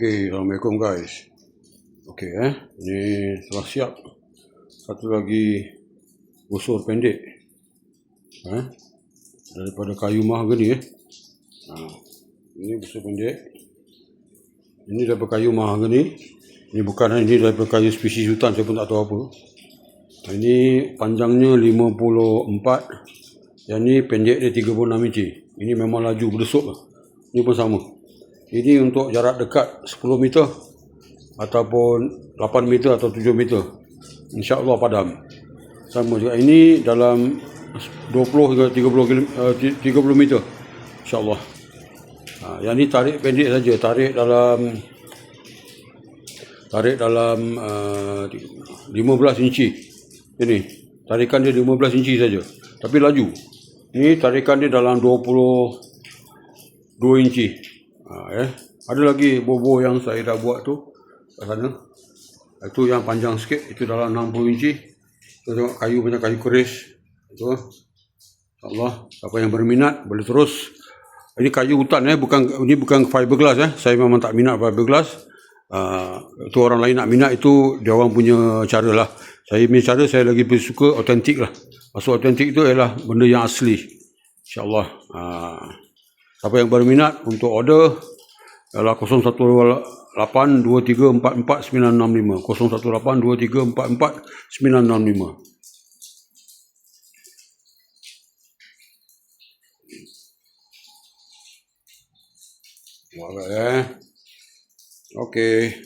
Okey, Assalamualaikum guys. Okey eh, ni telah siap. Satu lagi busur pendek. Eh, daripada kayu mahagani eh. Ha, ini busur pendek. Ini daripada kayu mahagani. Ini bukan ini daripada kayu spesies hutan saya pun tak tahu apa. Ini panjangnya 54. Yang ni pendek dia 36 inci. Ini memang laju berdesuk lah. Ini pun sama. Ini untuk jarak dekat 10 meter ataupun 8 meter atau 7 meter. InsyaAllah padam. Sama juga. Ini dalam 20 hingga 30, kilo, uh, 30 meter. InsyaAllah. Ha, yang ni tarik pendek saja. Tarik dalam tarik dalam uh, 15 inci. Ini. Tarikan dia 15 inci saja. Tapi laju. Ini tarikan dia dalam 22 inci. Ha, eh. Ada lagi bobo yang saya dah buat tu kat sana. Itu yang panjang sikit, itu dalam 60 inci. Kita tengok kayu banyak kayu keris. Itu. Allah, siapa yang berminat boleh terus. Ini kayu hutan eh, bukan ini bukan fiberglass eh. Saya memang tak minat fiberglass. Uh, itu orang lain nak minat itu dia orang punya cara lah. Saya punya cara saya lagi suka autentik lah. Maksud autentik itu ialah benda yang asli. InsyaAllah. Uh, Siapa yang berminat untuk order adalah 0182344965. 0182344965. Alright eh. Okay.